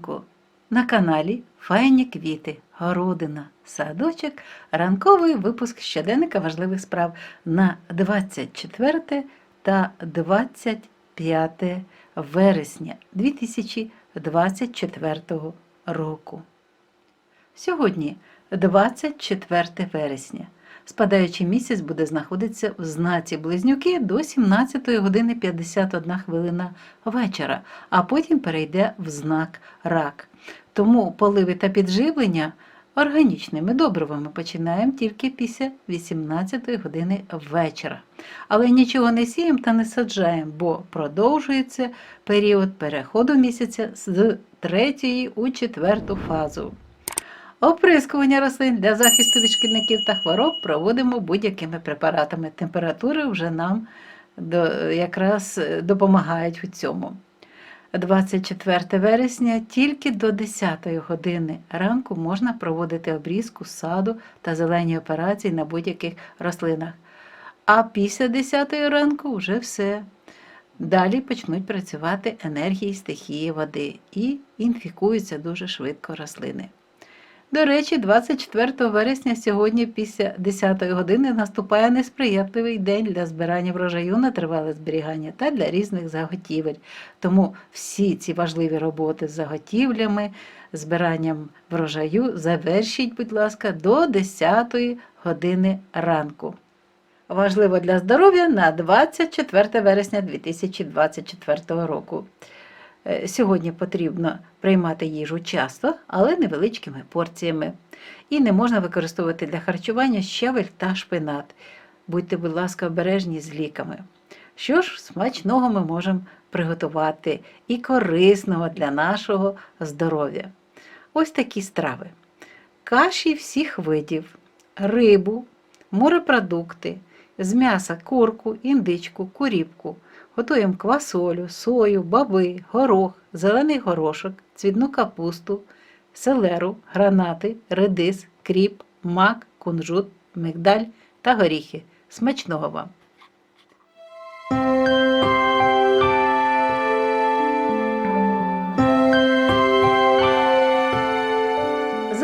ранку на каналі Файні квіти, городина, садочок, ранковий випуск щоденника важливих справ на 24 та 25 вересня 2024 року. Сьогодні 24 вересня. Спадаючий місяць буде знаходитися в знаці близнюки до 17 години 51 хвилина вечора, а потім перейде в знак рак. Тому поливи та підживлення органічними добривами починаємо тільки після 18 години вечора. Але нічого не сіємо та не саджаємо, бо продовжується період переходу місяця з третьої у четверту фазу. Оприскування рослин для захисту від шкідників та хвороб проводимо будь-якими препаратами. Температури вже нам до, якраз е, допомагають у цьому. 24 вересня тільки до 10 години ранку можна проводити обрізку саду та зелені операції на будь-яких рослинах. А після 10 ранку вже все. Далі почнуть працювати енергії стихії води і інфікуються дуже швидко рослини. До речі, 24 вересня сьогодні після 10 години наступає несприятливий день для збирання врожаю на тривале зберігання та для різних заготівель. Тому всі ці важливі роботи з заготівлями, збиранням врожаю завершіть, будь ласка, до 10 години ранку. Важливо для здоров'я на 24 вересня 2024 року. Е, Сьогодні потрібно приймати їжу часто, але невеличкими порціями. І не можна використовувати для харчування щавель та шпинат. Будьте, будь ласка, обережні з ліками. Що ж, смачного ми можемо приготувати і корисного для нашого здоров'я. Ось такі страви: каші всіх видів, рибу, морепродукти, з м'яса курку, індичку, куріпку. Готуємо квасолю, сою, баби, горох, зелений горошок, цвітну капусту, селеру, гранати, редис, кріп, мак, кунжут, мигдаль та горіхи. Смачного вам!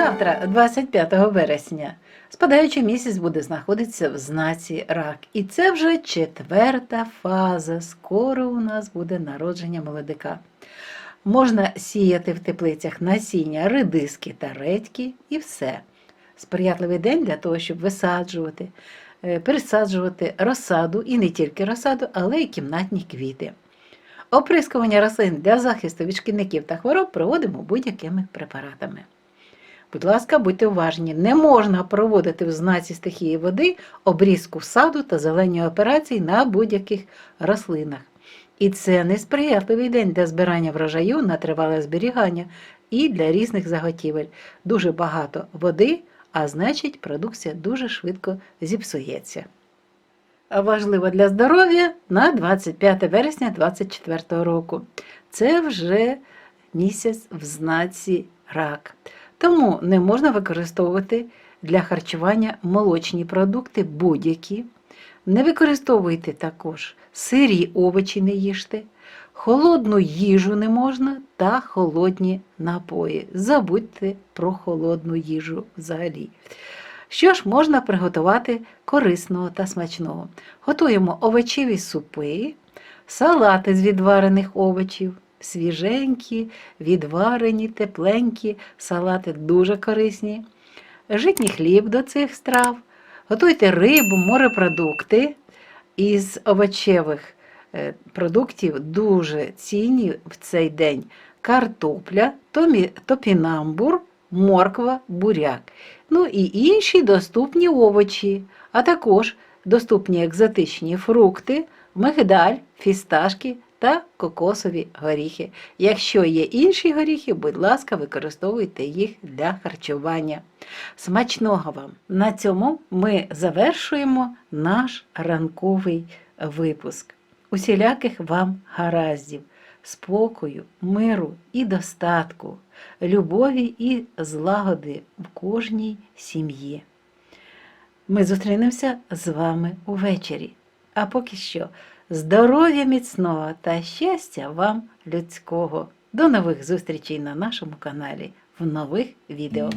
Завтра, 25 вересня, спадаючий місяць буде знаходитися в знаці рак. І це вже четверта фаза. Скоро у нас буде народження молодика. Можна сіяти в теплицях насіння, редиски та редьки і все. Сприятливий день для того, щоб висаджувати, е, пересаджувати розсаду і не тільки розсаду, але й кімнатні квіти. Оприскування рослин для захисту від шкідників та хвороб проводимо будь-якими препаратами. Будь ласка, будьте уважні, не можна проводити в знаці стихії води обрізку саду та зелені операції на будь-яких рослинах. І це несприятливий день для збирання врожаю на тривале зберігання і для різних заготівель. Дуже багато води, а значить, продукція дуже швидко зіпсується. Важливо для здоров'я на 25 вересня 2024 року. Це вже місяць в знаці рак. Тому не можна використовувати для харчування молочні продукти будь-які. Не використовуйте також сирі овочі не їжте, холодну їжу не можна та холодні напої. Забудьте про холодну їжу взагалі. Що ж можна приготувати корисного та смачного? Готуємо овочеві супи, салати з відварених овочів, свіженькі, відварені, тепленькі, салати дуже корисні. Житній хліб до цих страв. Готуйте рибу, морепродукти із овочевих е, продуктів дуже цінні в цей день. Картопля, топінамбур, морква, буряк. Ну і інші доступні овочі, а також доступні екзотичні фрукти, мигдаль, фісташки та кокосові горіхи. Якщо є інші горіхи, будь ласка, використовуйте їх для харчування. Смачного вам! На цьому ми завершуємо наш ранковий випуск. Усіляких вам гараздів, спокою, миру і достатку, любові і злагоди в кожній сім'ї. Ми зустрінемося з вами увечері. А поки що здоров'я міцного та щастя вам людського. До нових зустрічей на нашому каналі в нових відео.